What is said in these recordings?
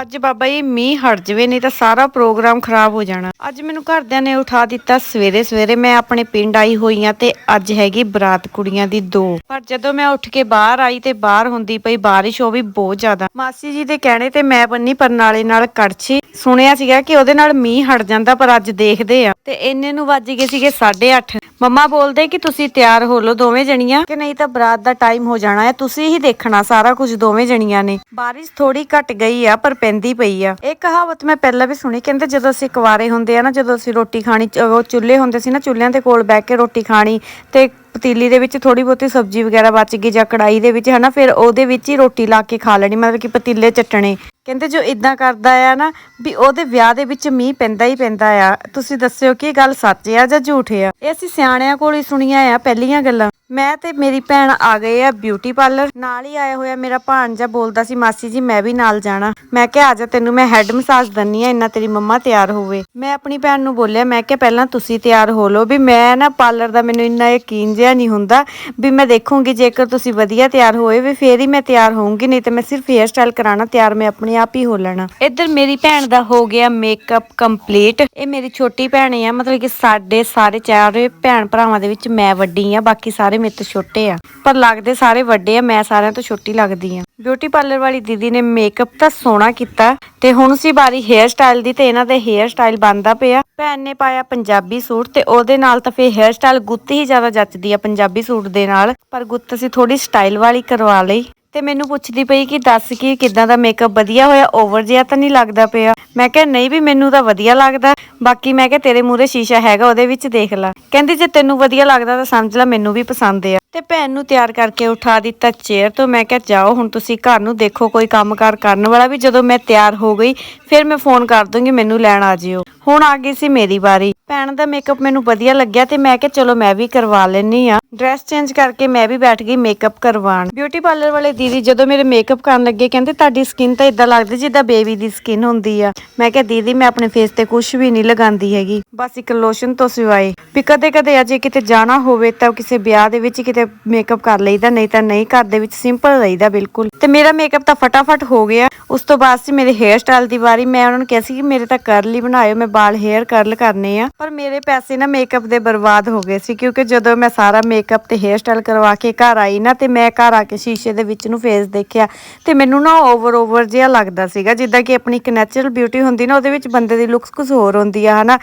ਅੱਜ ਬਾਬਾ ਜੀ ਮੀਂਹ ਹਟ ਜਵੇ, ਨਹੀਂ ਤਾਂ ਸਾਰਾ ਪ੍ਰੋਗਰਾਮ ਖਰਾਬ ਹੋ ਜਾਣਾ। ਅੱਜ ਮੈਨੂੰ ਘਰਦਿਆਂ ਨੇ ਉਠਾ ਦਿੱਤਾ ਸਵੇਰੇ ਸਵੇਰੇ ਮੈਂ ਆਪਣੇ ਪਿੰਡ ਆਈ ਹੋਈ ਆ ਤੇ ਅੱਜ ਹੈਗੀ ਬਰਾਤ ਕੁੜੀਆਂ ਦੀ ਦੋ। ਪਰ ਜਦੋਂ ਮੈਂ ਉੱਠ ਕੇ ਬਾਹਰ ਆਈ ਤੇ ਬਾਹਰ ਹੁੰਦੀ ਪਈ ਬਾਰਿਸ਼, ਉਹ ਵੀ ਬਹੁਤ ਜ਼ਿਆਦਾ। ਮਾਸੀ ਜੀ ਦੇ ਕਹਿਣੇ ਤੇ ਮੈਂ ਬੰਨੀ ਪਰਨਾਲੇ ਨਾਲ ਕੜਛੀ। ਸੁਣਿਆ ਸੀਗਾ ਕਿ ਉਹਦੇ ਨਾਲ ਮੀਂਹ ਹਟ ਜਾਂਦਾ, ਪਰ ਅੱਜ ਦੇਖਦੇ ਆ। ਤੇ ਇੰਨੇ ਨੂੰ ਵੱਜ ਗਏ ਸੀਗੇ 8:30 ਮੰਮਾ ਬੋਲਦੇ ਕਿ ਤੁਸੀਂ ਤਿਆਰ ਹੋ ਲਓ ਦੋਵੇਂ ਜਣੀਆਂ, ਕਿ ਨਹੀਂ ਤਾਂ ਬਰਾਤ ਦਾ ਟਾਈਮ ਹੋ ਜਾਣਾ ਹੈ, ਤੁਸੀਂ ਹੀ ਦੇਖਣਾ ਸਾਰਾ ਕੁਝ ਦੋਵੇਂ ਜਣੀਆਂ ਨੇ। ਬਾਰਿਸ਼ ਥੋੜੀ ਘਟ ਗਈ ਆ, ਪਰ ਪੈਂਦੀ ਪਈ ਆ। ਇਹ ਕਹਾਵਤ ਮੈਂ ਪਹਿਲਾਂ ਵੀ ਸੁਣੀ, ਕਹਿੰਦੇ ਜਦੋਂ ਅਸੀਂ ਕੁਵਾਰੇ ਹੁੰਦੇ ਆ ਨਾ, ਜਦੋਂ ਅਸੀਂ ਰੋਟੀ ਖਾਣੀ ਚ- ਉਹ ਚੁੱਲ੍ਹੇ ਹੁੰਦੇ ਸੀ ਨਾ, ਚੁੱਲ੍ਹਿਆਂ ਦੇ ਕੋਲ ਬਹਿ ਕੇ ਰੋਟੀ ਖਾਣੀ ਤੇ ਪਤੀਲੀ ਦੇ ਵਿੱਚ ਥੋੜੀ ਬਹੁਤੀ ਸਬਜ਼ੀ ਵਗੈਰਾ ਬਚ ਗਈ ਜਾਂ ਕੜਾਈ ਦੇ ਵਿੱਚ, ਹਨਾ, ਫਿਰ ਉਹਦੇ ਵਿੱਚ ਹੀ ਰੋਟੀ ਲਾ ਕੇ ਖਾ ਲੈਣੀ, ਮਤਲਬ ਕਿ ਪਤੀਲੇ ਚੱਟਣੇ। ਕਹਿੰਦੇ ਜੋ ਇਦਾਂ ਕਰਦਾ ਆ ਨਾ, ਵੀ ਉਹਦੇ ਵਿਆਹ ਦੇ ਵਿੱਚ ਮੀਂਹ ਪੈਂਦਾ ਹੀ ਪੈਂਦਾ ਆ। ਤੁਸੀਂ ਦੱਸਿਓ ਕਿ ਇਹ ਗੱਲ ਸੱਚ ਆ ਜਾਂ ਝੂਠ ਆ? ਇਹ ਅਸੀਂ ਸਿਆਣਿਆਂ ਕੋਲ ਹੀ ਸੁਣੀਆਂ ਆ, ਪਹਿਲੀਆਂ ਗੱਲਾਂ। ਮੈਂ ਤੇ ਮੇਰੀ ਭੈਣ ਆ ਗਏ ਆ ਬਿਊਟੀ ਪਾਰਲਰ ਨਾਲ ਹੀ ਆਇਆ ਹੋਇਆ ਮੇਰਾ ਭਾਣਜਾ ਬੋਲਦਾ ਸੀ, ਮਾਸੀ ਜੀ, ਮੈਂ ਵੀ ਨਾਲ ਜਾਣਾ। ਮੈਂ ਕਿਹਾ, ਆ ਜਾ ਤੈਨੂੰ ਮੈਂ ਹੈਡ ਮਸਾਜ ਦੰਨੀ ਆ ਇੰਨਾ ਤੇਰੀ ਮੰਮਾ ਤਿਆਰ ਹੋਵੇ। ਮੈਂ ਆਪਣੀ ਭੈਣ ਨੂੰ ਬੋਲਿਆ, ਮੈਂ ਕਿਹਾ, ਪਹਿਲਾਂ ਤੁਸੀਂ ਤਿਆਰ ਹੋ ਲਓ ਵੀ ਮੈਂ ਨਾ ਪਾਰਲਰ ਦਾ ਮੈਨੂੰ ਇੰਨਾ ਯਕੀਨ ਜਿਹਾ ਨਹੀਂ ਹੁੰਦਾ ਵੀ ਮੈਂ ਦੇਖੂੰਗੀ ਜੇਕਰ ਤੁਸੀਂ ਵਧੀਆ ਤਿਆਰ ਹੋਏ ਵੀ ਫੇਰ ਹੀ ਮੈਂ ਤਿਆਰ ਹੋਊਂਗੀ, ਨਹੀਂ ਤੇ ਮੈਂ ਸਿਰਫ ਹੇਅਰ ਸਟਾਈਲ ਕਰਾਣਾ ਤਿਆਰ ਮੈਂ ਆਪਣੇ ਆਪ ਹੀ ਹੋ ਲੈਣਾ। ਇੱਧਰ ਮੇਰੀ ਭੈਣ ਦਾ ਹੋ ਗਿਆ ਮੇਕਅਪ ਕੰਪਲੀਟ ਇਹ ਮੇਰੀ ਛੋਟੀ ਭੈਣ ਆ, ਮਤਲਬ ਕਿ ਸਾਡੇ ਸਾਰੇ ਚਾਰੇ ਭੈਣ ਭਰਾਵਾਂ ਦੇ ਵਿੱਚ ਮੈਂ ਵੱਡੀ ਆ, ਬਾਕੀ ਸਾਰੇ ਮੇਰੇ ਤੋਂ ਛੋਟੇ ਆ। ਪਰ ਲੱਗਦੇ ਸਾਰੇ ਵੱਡੇ ਆ, ਮੈਂ ਸਾਰਿਆਂ ਤੋਂ ਛੋਟੀ ਲੱਗਦੀ ਆ। ਬਿਊਟੀ ਪਾਰਲਰ ਵਾਲੀ ਦੀਦੀ ਨੇ ਮੇਕਅਪ ਤਾਂ ਸੋਹਣਾ ਕੀਤਾ। ਤੇ ਹੁਣ ਸੀ ਬਾਰੀ ਹੇਅਰ ਸਟਾਈਲ ਦੀ ਤੇ ਇਹਨਾਂ ਦੇ ਹੇਅਰ ਸਟਾਈਲ ਬੰਦਾ ਪਿਆ। ਭੈਣ ਨੇ ਪਾਇਆ ਪੰਜਾਬੀ ਸੂਟ ਤੇ ਉਹਦੇ ਨਾਲ ਤਾਂ ਫੇਰ ਹੇਅਰ ਸਟਾਈਲ ਗੁੱਤ ਹੀ ਜ਼ਿਆਦਾ ਜੱਚਦੀ ਆ ਪੰਜਾਬੀ ਸੂਟ ਦੇ ਨਾਲ। ਪਰ ਗੁੱਤ ਅਸੀਂ ਥੋੜੀ ਸਟਾਈਲ ਵਾਲੀ ਕਰਵਾ ਲਈ। ਤੇ ਮੈਨੂੰ ਪੁੱਛਦੀ ਪਈ ਕਿ ਦੱਸ ਕਿ ਕਿਦਾਂ ਦਾ ਮੇਕਅਪ ਵਧੀਆ ਹੋਇਆ ਓਵਰ ਜਿਹਾ ਤਾਂ ਨਹੀਂ ਲੱਗਦਾ ਪਿਆ। ਮੈਂ ਕਿਹਾ, ਨਹੀਂ ਵੀ ਮੈਨੂੰ ਤਾਂ ਵਧੀਆ ਲੱਗਦਾ। ਬਾਕੀ ਮੈਂ ਕਿਹਾ, ਤੇਰੇ ਮੂਹਰੇ ਸ਼ੀਸ਼ਾ ਹੈਗਾ, ਉਹਦੇ ਵਿੱਚ ਦੇਖ ਲੈ। ਕਹਿੰਦੀ, ਜੇ ਤੈਨੂੰ ਵਧੀਆ ਲੱਗਦਾ ਤਾਂ ਸਮਝ ਲੈ, ਮੈਨੂੰ ਵੀ ਪਸੰਦ ਆ। ਤੇ ਭੈਣ ਨੂੰ ਤਿਆਰ ਕਰਕੇ ਉਠਾ ਦਿੱਤਾ ਚੇਅਰ ਤੋਂ। ਮੈਂ ਕਿਹਾ, ਜਾਓ, ਹੁਣ ਤੁਸੀਂ ਘਰ ਨੂੰ ਦੇਖੋ, ਕੋਈ ਕੰਮਕਾਰ ਕਰਨ ਵਾਲਾ ਵੀ ਜਦੋਂ ਮੈਂ ਤਿਆਰ ਹੋ ਗਈ, ਫਿਰ ਮੈਂ ਫੋਨ ਕਰ ਦੂੰਗੀ, ਮੈਨੂੰ ਲੈਣ ਆ ਜਿਓ। ਹੁਣ ਆ ਗਈ ਸੀ ਮੇਰੀ ਵਾਰੀ। ਭੈਣ ਦਾ ਮੇਕਅਪ ਮੈਨੂੰ ਵਧੀਆ ਲੱਗਿਆ ਤੇ ਮੈਂ ਕਿਹਾ, ਚਲੋ, ਮੈਂ ਵੀ ਕਰਵਾ ਲੈਣੀ ਆ ਡਰੈਸ ਚੇਂਜ ਕਰਕੇ ਮੈਂ ਵੀ ਬੈਠ ਗਈ ਮੇਕਅਪ ਕਰਵਾਉਣ। ਬਿਊਟੀ ਪਾਰਲਰ ਵਾਲੇ ਦੀਦੀ ਜਦੋਂ ਮੇਰੇ ਮੇਕਅਪ ਕਰਨ ਲੱਗੇ, ਕਹਿੰਦੇ, ਤੁਹਾਡੀ ਸਕਿਨ ਤਾਂ ਇਦਾਂ ਲੱਗਦੀ ਜਿੱਦਾਂ ਬੇਬੀ ਦੀ ਸਕਿਨ ਹੁੰਦੀ ਆ। ਮੈਂ ਕਿਹਾ, ਦੀਦੀ, ਮੈਂ ਆਪਣੇ ਫੇਸ ਤੇ ਕੁਝ ਵੀ ਨਹੀਂ ਲਗਾਉਂਦੀ ਹੈਗੀ। ਬਸ ਇੱਕ ਲੋਸ਼ਨ ਤੋਂ ਸਿਵਾਏ ਵੀ ਕਦੇ ਕਦੇ ਅਜੇ ਕਿਤੇ ਜਾਣਾ ਹੋਵੇ ਤਾਂ ਕਿਸੇ ਵਿਆਹ ਦੇ ਵਿੱਚ ਕਿਤੇ ਮੇਕਅਪ ਕਰ ਲਈਦਾ, ਨਹੀਂ ਤਾਂ ਨਹੀਂ, ਘਰ ਦੇ ਵਿੱਚ ਸਿੰਪਲ ਰਹੀਦਾ ਬਿਲਕੁਲ। ਤੇ ਮੇਰਾ ਮੇਕਅਪ ਤਾਂ ਫਟਾਫਟ ਹੋ ਗਿਆ। ਉਸ ਤੋਂ ਬਾਅਦ ਸੀ ਮੇਰੇ ਹੇਅਰ ਸਟਾਈਲ ਦੀ ਵਾਰੀ। ਮੈਂ ਉਹਨਾਂ ਨੂੰ ਕਿਹਾ ਸੀ ਕਿ ਮੇਰੇ ਤਾਂ ਕਰਲ ਬਣਾਇਓ, ਮੈਂ ਵਾਲ ਹੇਅਰ ਕਰਲ ਕਰਨੇ ਆ। ਪਰ ਮੇਰੇ ਪੈਸੇ ਨਾ ਮੇਕਅਪ ਦੇ ਬਰਬਾਦ ਹੋ ਗਏ ਸੀ, ਕਿਉਂਕਿ ਜਦੋਂ ਮੈਂ ਸਾਰਾ ਮੇਕਅਪ ਤੇ ਹੇਅਰ ਸਟਾਈਲ ਕਰਵਾ ਕੇ ਘਰ ਆਈ ਨਾ, ਤੇ ਮੈਂ ਘਰ ਆ ਕੇ ਸ਼ੀਸ਼ੇ ਦੇ ਵਿੱਚ ਨੂੰ ਫੇਸ ਦੇਖਿਆ, ਤੇ ਮੈਨੂੰ ਨਾ ਓਵਰ ਓਵਰ ਜਿਹਾ ਲੱਗਦਾ ਸੀਗਾ। ਜਿੱਦਾਂ ਕਿ ਆਪਣੀ ਇੱਕ ਨੈਚੁਰਲ ਬਿਊਟੀ ਹੁੰਦੀ ਨਾ, ਉਹਦੇ ਵਿੱਚ ਬੰਦੇ ਦੀ ਲੁੱਕਸ ਕੁਝ ਹੋਰ ਹੁੰਦੀ ਆ, ਹਨਾ?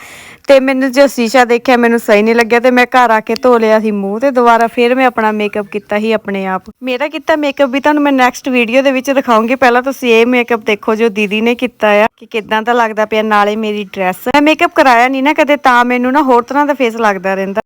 ਤੇ ਮੈਨੂੰ ਜੋ ਸ਼ੀਸ਼ਾ ਦੇਖਿਆ ਮੈਨੂੰ ਸਹੀ ਨਹੀਂ ਲੱਗਿਆ ਤੇ ਮੈਂ ਘਰ ਆ ਕੇ ਧੋ ਲਿਆ ਸੀ ਮੂੰਹ ਤੇ ਦੁਬਾਰਾ ਫਿਰ ਮੈਂ ਆਪਣਾ ਮੇਕਅਪ ਕੀਤਾ ਸੀ ਆਪਣੇ ਆਪ। ਮੇਰਾ ਕੀਤਾ ਮੇਕਅਪ ਵੀ ਤੁਹਾਨੂੰ ਮੈਂ ਨੈਕਸਟ ਵੀਡੀਓ ਦੇ ਵਿੱਚ ਦਿਖਾਉਂਗੀ। ਪਹਿਲਾਂ ਤੁਸੀਂ ਇਹ ਮੇਕਅਪ ਦੇਖੋ ਜੋ ਦੀਦੀ ਨੇ ਕੀਤਾ ਆ, ਕਿ ਕਿਦਾਂ ਦਾ ਲੱਗਦਾ ਪਿਆ, ਨਾਲੇ ਮੇਰੀ ਡਰੈਸ ਮੈਂ ਮੇਕਅਪ ਕਰਾਇਆ ਨਹੀਂ ਨਾ ਕਦੇ, ਤਾਂ ਮੈਨੂੰ ਨਾ ਹੋਰ ਤਰ੍ਹਾਂ ਦਾ ਫੇਸ ਲੱਗਦਾ ਰਹਿੰਦਾ।